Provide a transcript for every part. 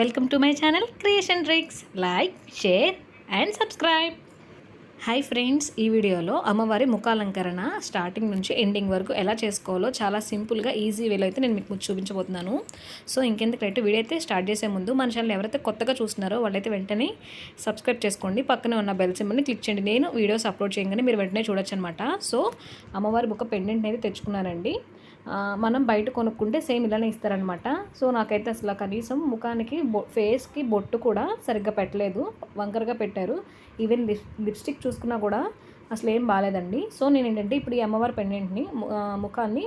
Welcome to my channel creation tricks. Like share and subscribe. Hi friends ఈ వీడియోలో అమ్మవారి ముఖాలంకరణ starting నుంచి ending వరకు ఎలా చేసుకోవాలో చాలా సింపుల్గా ఈజీ వేలో అయితే నేను మీకు చూపించబోతున్నాను. సో ఇంకెందుకైతే వీడియో అయితే స్టార్ట్ చేసే ముందు మన ఛానల్ ఎవరైతే కొత్తగా చూస్తున్నారో వాళ్ళైతే వెంటనే సబ్స్క్రైబ్ చేసుకోండి. పక్కనే ఉన్న బెల్ సింబల్ని క్లిక్ చేయండి. నేను వీడియోస్ అప్లోడ్ చేయగానే మీరు వెంటనే చూడొచ్చు అనమాట సో అమ్మవారి బుక్క పెండెంట్ అయితే తెచ్చుకున్నానండి. మనం బయట కొనుక్కుంటే సేమ్ ఇలానే ఇస్తారనమాట సో నాకైతే అసలు కనీసం ముఖానికి బొ ఫేస్కి బొట్టు కూడా సరిగ్గా పెట్టలేదు. వంకరగా పెట్టారు. ఈవెన్ లిప్ లిప్స్టిక్ చూసుకున్నా కూడా అసలు ఏం బాగాలేదండి సో నేను ఏంటంటే ఇప్పుడు ఈ అమ్మవారి పెండెంట్ని ముఖాన్ని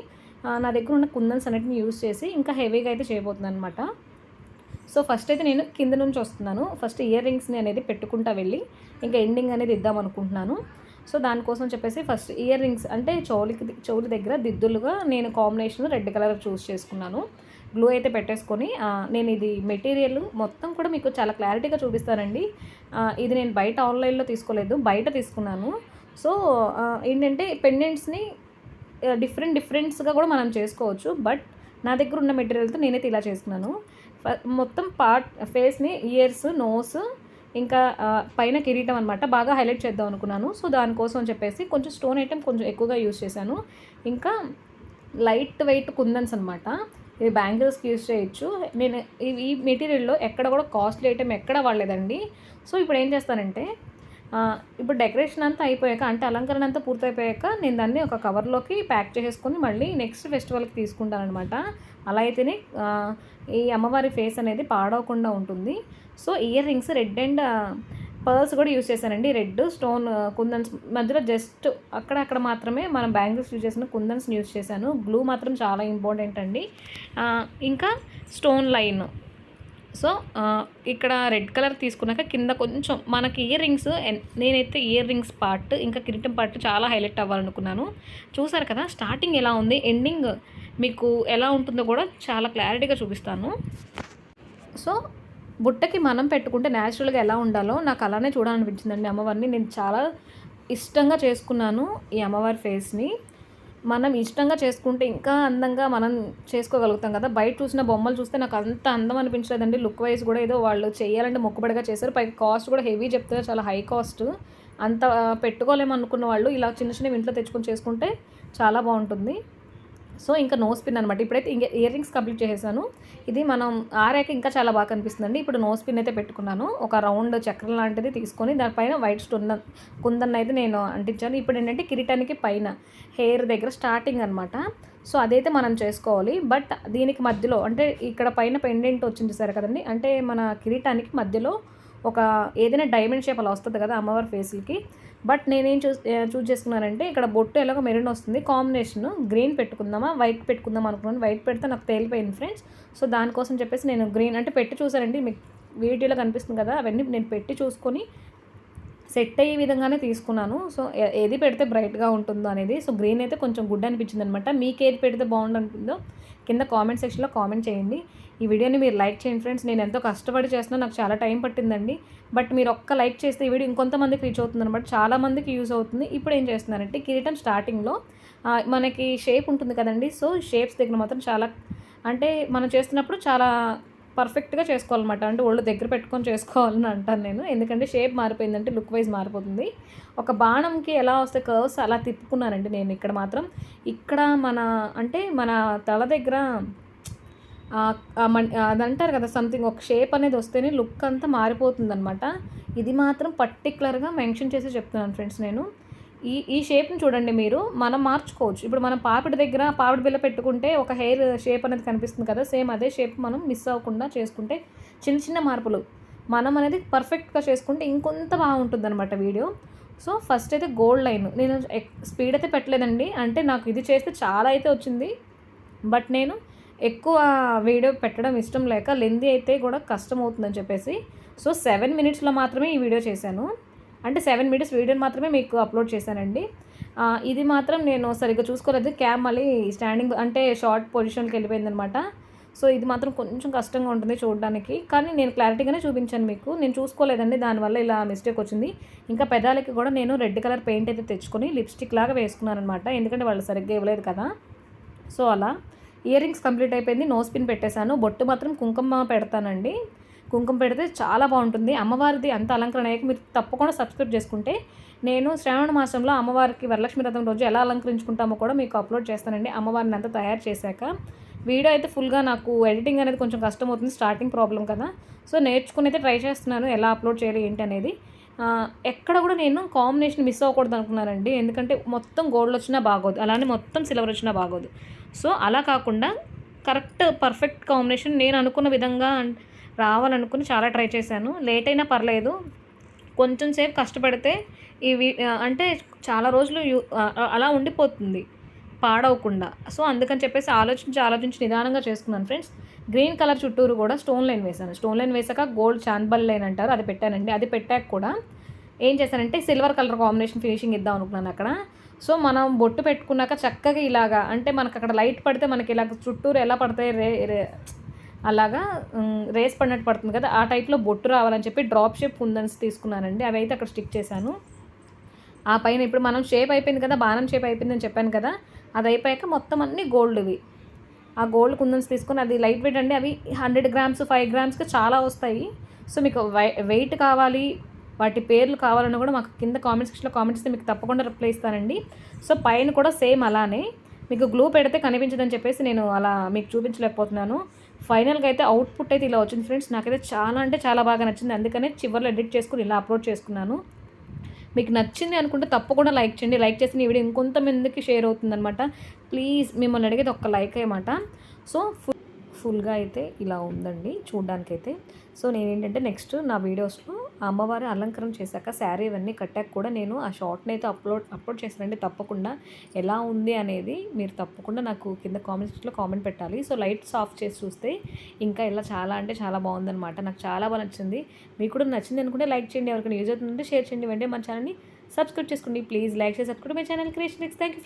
నా దగ్గర ఉన్న కుందన్స్ అన్నిటిని యూజ్ చేసి ఇంకా హెవీగా అయితే చేయబోతున్నాను అనమాట సో ఫస్ట్ అయితే నేను కింద నుంచి వస్తున్నాను. ఫస్ట్ ఇయర్ రింగ్స్ని అనేది పెట్టుకుంటా వెళ్ళి ఇంకా ఎండింగ్ అనేది ఇద్దాం అనుకుంటున్నాను సో దానికోసం చెప్పేసి ఫస్ట్ ఇయర్ రింగ్స్ అంటే చెవులకి చెవుల దగ్గర దిద్దులుగా నేను కాంబినేషన్ రెడ్ కలర్ చూస్ చేసుకున్నాను. గ్లూ అయితే పెట్టేసుకొని నేను ఇది మెటీరియల్ మొత్తం కూడా మీకు చాలా క్లారిటీగా చూపిస్తానండి. ఇది నేను బయట ఆన్లైన్లో తీసుకోలేదు బయట తీసుకున్నాను. సో ఏంటంటే పెండెంట్స్ని డిఫరెంట్ డిఫరెంట్స్గా కూడా మనం చేసుకోవచ్చు. బట్ నా దగ్గర ఉన్న మెటీరియల్తో నేనైతే ఇలా చేసుకున్నాను. మొత్తం పార్ట్ ఫేస్ని ఇయర్స్ నోస్ ఇంకా పైన కిరీటం అనమాట బాగా హైలైట్ చేద్దాం అనుకున్నాను. సో దానికోసం చెప్పేసి కొంచెం స్టోన్ ఐటెం కొంచెం ఎక్కువగా యూస్ చేశాను. ఇంకా లైట్ వెయిట్ కుందన్స్ అనమాట ఇవి బ్యాంగిల్స్కి యూస్ చేయొచ్చు. నేను ఈ- మెటీరియల్లో ఎక్కడ కూడా కాస్ట్లీ ఐటెం ఎక్కడ వాడలేదండి. సో ఇప్పుడు ఏం చేస్తానంటే ఇప్పుడు డెకరేషన్ అంతా అయిపోయాక అంటే అలంకరణ అంతా పూర్తయిపోయాక నేను దాన్ని ఒక కవర్లోకి ప్యాక్ చేసేసుకొని మళ్ళీ నెక్స్ట్ ఫెస్టివల్కి తీసుకుంటాను అనమాట అలా అయితేనే ఈ అమ్మవారి ఫేస్ అనేది పాడవకుండా ఉంటుంది. So ear rings red and pearls కూడా యూస్ చేశానండి. రెడ్ స్టోన్ కుందన్స్ మధ్యలో జస్ట్ అక్కడక్కడ మాత్రమే మనం బ్యాంగిల్స్ యూజ్ చేసిన కుందన్స్ని యూజ్ చేశాను. గ్లూ మాత్రం చాలా ఇంపార్టెంట్ అండి. ఇంకా స్టోన్ లైన్. సో ఇక్కడ రెడ్ కలర్ తీసుకున్నాక కింద కొంచెం మనకి ఇయర్ రింగ్స్ నేనైతే ఇయర్ రింగ్స్ పార్ట్ ఇంకా కిరీటం పార్ట్ చాలా హైలైట్ అవ్వాలనుకున్నాను. చూసారు కదా స్టార్టింగ్ ఎలా ఉంది ఎండింగ్ మీకు ఎలా ఉంటుందో కూడా చాలా క్లారిటీగా చూపిస్తాను. సో బుట్టకి మనం పెట్టుకుంటే న్యాచురల్గా ఎలా ఉండాలో నాకు అలానే చూడాలనిపించిందండి అమ్మవారిని. నేను చాలా ఇష్టంగా చేసుకున్నాను ఈ అమ్మవారి ఫేస్ని మనం ఇష్టంగా చేసుకుంటే ఇంకా అందంగా మనం చేసుకోగలుగుతాం కదా. బయట చూసిన బొమ్మలు చూస్తే నాకు అంత అందం అనిపించలేదండి. లుక్ వైజ్ కూడా ఏదో వాళ్ళు చేయాలంటే మొక్కుబడిగా చేశారు. పైగా కాస్ట్ కూడా హెవీ చెప్తారు చాలా హై కాస్ట్. అంత పెట్టుకోలేమనుకున్న పెట్టుకోలేము అనుకున్న వాళ్ళు ఇలా చిన్న చిన్నవి ఇంట్లో తెచ్చుకొని చేసుకుంటే చాలా బాగుంటుంది. సో ఇంకా నోస్ పిన్ అనమాట ఇప్పుడైతే ఇంకా ఇయర్ రింగ్స్ కంప్లీట్ చేసేసాను. ఇది మనం ఆరాక ఇంకా చాలా బాగా కనిపిస్తుందండి. ఇప్పుడు నోస్ పిన్ అయితే పెట్టుకున్నాను. ఒక రౌండ్ చక్రం లాంటిది తీసుకొని దానిపైన వైట్ స్టోన్ కుందన్ అయితే నేను అంటించాను. ఇప్పుడు ఏంటంటే కిరీటానికి పైన హెయిర్ దగ్గర స్టార్టింగ్ అనమాట సో అదైతే మనం చేసుకోవాలి. బట్ దీనికి మధ్యలో అంటే ఇక్కడ పైన పెండెంట్ వచ్చింది సరే కదండి. అంటే మన కిరీటానికి మధ్యలో ఒక ఏదైనా డైమండ్ షేప్ అలా వస్తుంది కదా అమ్మవారి ఫేస్లకి బట్ నేనేం చూ చూజ్ చేసుకున్నానంటే ఇక్కడ బొట్టు ఎలాగో మెరూన్ వస్తుంది. కాంబినేషన్ గ్రీన్ పెట్టుకుందామా వైట్ పెట్టుకుందాం అనుకున్నాను. వైట్ పెడితే నాకు తేలిపోయింది ఫ్రెండ్స్ సో దానికోసం చెప్పేసి నేను గ్రీన్ అంటే పెట్టి చూసానండి మీకు వీడియోలో కనిపిస్తుంది కదా అవన్నీ నేను పెట్టి చూసుకొని సెట్ అయ్యే విధంగానే తీసుకున్నాను. సో ఏది పెడితే బ్రైట్గా ఉంటుందో అనేది సో గ్రీన్ అయితే కొంచెం గుడ్ అనిపించింది అనమాట మీకు ఏది పెడితే బాగుంటుందో కింద కామెంట్ సెక్షన్లో కామెంట్ చేయండి. ఈ వీడియోని మీరు లైక్ చేయండి ఫ్రెండ్స్. నేను ఎంతో కష్టపడి చేస్తున్నా నాకు చాలా టైం పట్టిందండి. బట్ మీరు ఒక్క లైక్ చేస్తే ఈ వీడియో ఇంకొంతమందికి రీచ్ అవుతుంది అనమాట చాలామందికి యూజ్ అవుతుంది. ఇప్పుడు ఏం చేస్తున్నారంటే కిరీటం స్టార్టింగ్లో మనకి షేప్ ఉంటుంది కదండి. సో షేప్స్ దగ్గర మాత్రం చాలా అంటే మనం చేస్తున్నప్పుడు చాలా పర్ఫెక్ట్గా చేసుకోవాలన్నమాట. అంటే ఒళ్ళు దగ్గర పెట్టుకొని చేసుకోవాలని అంటాను నేను. ఎందుకంటే షేప్ మారిపోయిందంటే లుక్ వైజ్ మారిపోతుంది. ఒక బాణంకి ఎలా వస్తే కర్వ్స్ అలా తిప్పుకున్నానండి నేను ఇక్కడ మాత్రం. ఇక్కడ మన అంటే మన తల దగ్గర మన్- అది అంటారు కదా సంథింగ్ ఒక షేప్ అనేది వస్తేనే లుక్ అంతా మారిపోతుంది అనమాట ఇది మాత్రం పర్టికులర్గా మెన్షన్ చేసి చెప్తున్నాను ఫ్రెండ్స్ నేను. ఈ ఈ షేప్ని చూడండి మీరు. మనం మార్చుకోవచ్చు. ఇప్పుడు మనం పాపిడి దగ్గర పాపిడి బిల్ల పెట్టుకుంటే ఒక హెయిర్ షేప్ అనేది కనిపిస్తుంది కదా సేమ్ అదే షేప్ మనం మిస్ అవ్వకుండా చేసుకుంటే చిన్న చిన్న మార్పులు. మనం అనేది పర్ఫెక్ట్గా చేసుకుంటే ఇంకొంత బాగుంటుంది అనమాట వీడియో సో ఫస్ట్ అయితే గోల్డ్ లైన్ నేను స్పీడ్ అయితే పెట్టలేదండి. అంటే నాకు ఇది చేస్తే చాలా అయితే వచ్చింది. బట్ నేను ఎక్కువ వీడియో పెట్టడం ఇష్టం లేక లెంది అయితే కూడా కష్టం అవుతుందని చెప్పేసి. సో సెవెన్ మినిట్స్లో మాత్రమే ఈ వీడియో చేశాను. అంటే సెవెన్ మినిట్స్ వీడియోని మాత్రమే మీకు అప్లోడ్ చేశానండి. ఇది మాత్రం నేను సరిగ్గా చూసుకోలేదు. క్యామ్ మళ్ళీ స్టాండింగ్ అంటే షార్ట్ పొజిషన్కి వెళ్ళిపోయిందనమాట. సో ఇది మాత్రం కొంచెం కష్టంగా ఉంటుంది చూడడానికి. కానీ నేను క్లారిటీగానే చూపించాను మీకు. నేను చూసుకోలేదండి. దానివల్ల ఇలా మిస్టేక్ వచ్చింది. ఇంకా పెదాలకి కూడా నేను రెడ్ కలర్ పెయింట్ అయితే తెచ్చుకొని లిప్స్టిక్ లాగా వేసుకున్నాను అనమాట ఎందుకంటే వాళ్ళు సరిగ్గా ఇవ్వలేదు కదా. సో అలా. ఇయర్ రింగ్స్ కంప్లీట్ అయిపోయింది. నోస్ పిన్ పెట్టేశాను. బొట్టు మాత్రం కుంకుమ పెడతానండి. కుంకుమ పెడితే చాలా బాగుంటుంది. అమ్మవారిది అంత అలంకరణ అయ్యాక మీరు తప్పకుండా సబ్స్క్రైబ్ చేసుకుంటే నేను శ్రావణ మాసంలో అమ్మవారికి వరలక్ష్మి రథం రోజు ఎలా అలంకరించుకుంటామో కూడా మీకు అప్లోడ్ చేస్తానండి. అమ్మవారిని అంతా తయారు చేశాక వీడియో అయితే ఫుల్గా నాకు ఎడిటింగ్ అనేది కొంచెం కష్టం అవుతుంది స్టార్టింగ్ ప్రాబ్లం కదా. సో నేర్చుకుని అయితే ట్రై చేస్తున్నాను. ఎలా అప్లోడ్ చేయాలి ఏంటి అనేది. ఎక్కడ కూడా నేను కాంబినేషన్ మిస్ అవ్వకూడదు అనుకున్నానండి. ఎందుకంటే మొత్తం గోల్డ్ వచ్చినా బాగోదు. అలానే మొత్తం సిల్వర్ వచ్చినా బాగోదు. సో అలా కాకుండా కరెక్ట్ పర్ఫెక్ట్ కాంబినేషన్ నేను అనుకున్న విధంగా రావాలనుకుని చాలా ట్రై చేశాను. లేట్ అయినా పర్లేదు. కొంచెం సేపు కష్టపడితే ఇవి అంటే చాలా రోజులు అలా ఉండిపోతుంది పాడవకుండా. సో అందుకని చెప్పేసి ఆలోచించి ఆలోచించి నిదానంగా చేసుకున్నాను ఫ్రెండ్స్. గ్రీన్ కలర్ చుట్టూరు కూడా స్టోన్ లైన్ వేసాను స్టోన్ లైన్ వేసాక గోల్డ్ చాన్బల్ లైన్ అంటారు. అది పెట్టానండి. అది పెట్టాక కూడా ఏం చేశానంటే సిల్వర్ కలర్ కాంబినేషన్ ఫినిషింగ్ ఇద్దాం అనుకున్నాను అక్కడ. సో మనం బొట్టు పెట్టుకున్నాక చక్కగా ఇలాగా అంటే మనకు అక్కడ లైట్ పడితే మనకి ఇలాగ చుట్టూరు ఎలా పడతాయి రే రే అలాగా రేస్ పడినట్టు పడుతుంది కదా ఆ టైప్లో బొట్టు రావాలని చెప్పి డ్రాప్ షేప్ కుందన్స్ తీసుకున్నానండి అవి అయితే అక్కడ స్టిక్ చేశాను. ఆ పైన ఇప్పుడు మనం షేప్ అయిపోయింది కదా బాణం షేప్ అయిపోయిందని చెప్పాను కదా అది అయిపోయాక మొత్తం అన్నీ గోల్డ్వి ఆ గోల్డ్ కుందన్స్ తీసుకొని అది లైట్ వెయిట్ అండి అవి హండ్రెడ్ గ్రామ్స్ ఫైవ్ గ్రామ్స్కి చాలా వస్తాయి. సో మీకు వెయిట్ కావాలి వాటి పేర్లు కావాలన్నా కూడా మాకు కింద కామెంట్ సెక్షన్లో కామెంట్స్ మీకు తప్పకుండా రిప్లై ఇస్తానండి. సో పైన కూడా సేమ్ అలానే. మీకు గ్లూ పెడితే కనిపించదని చెప్పేసి నేను అలా మీకు చూపించలేకపోతున్నాను. ఫైనల్గా అయితే అవుట్పుట్ అయితే ఇలా వచ్చింది ఫ్రెండ్స్ నాకైతే చాలా అంటే చాలా బాగా నచ్చింది. అందుకనే చివరిలో ఎడిట్ చేసుకుని ఇలా అప్లోడ్ చేసుకున్నాను. మీకు నచ్చింది అనుకుంటే తప్పకుండా లైక్ చేయండి. లైక్ చేసిన ఈ వీడియో ఇంకొంతమందికి షేర్ అవుతుందన్నమాట. ప్లీజ్ మిమ్మల్ని అడిగేది ఒక్క లైక్ అయ్యమాట సో ఫుల్ ఫుల్గా అయితే ఇలా ఉందండి. చూడ్డానికైతే. సో నేనేంటంటే నెక్స్ట్ నా వీడియోస్లో అమ్మవారి అలంకరణ చేశాక శారీ ఇవన్నీ కట్టాక కూడా నేను ఆ షార్ట్ని అయితే అప్లోడ్ అప్లోడ్ చేశానండి. తప్పకుండా ఎలా ఉంది అనేది మీరు తప్పకుండా నాకు కింద కామెంట్స్లో కామెంట్ పెట్టాలి. సో లైట్స్ ఆఫ్ చేసి చూస్తే ఇంకా ఇలా చాలా అంటే చాలా బాగుందనమాట నాకు చాలా బాగా నచ్చింది. మీకు కూడా నచ్చింది అనుకుంటే లైక్ చేయండి. ఎవరికైనా యూజ్ అవుతుందంటే షేర్ చేయండి. వెంటనే మన ఛానల్ని సబ్స్క్రైబ్ చేసుకోండి. ప్లీజ్ లైక్ చేసి subscribe my channel creation thank you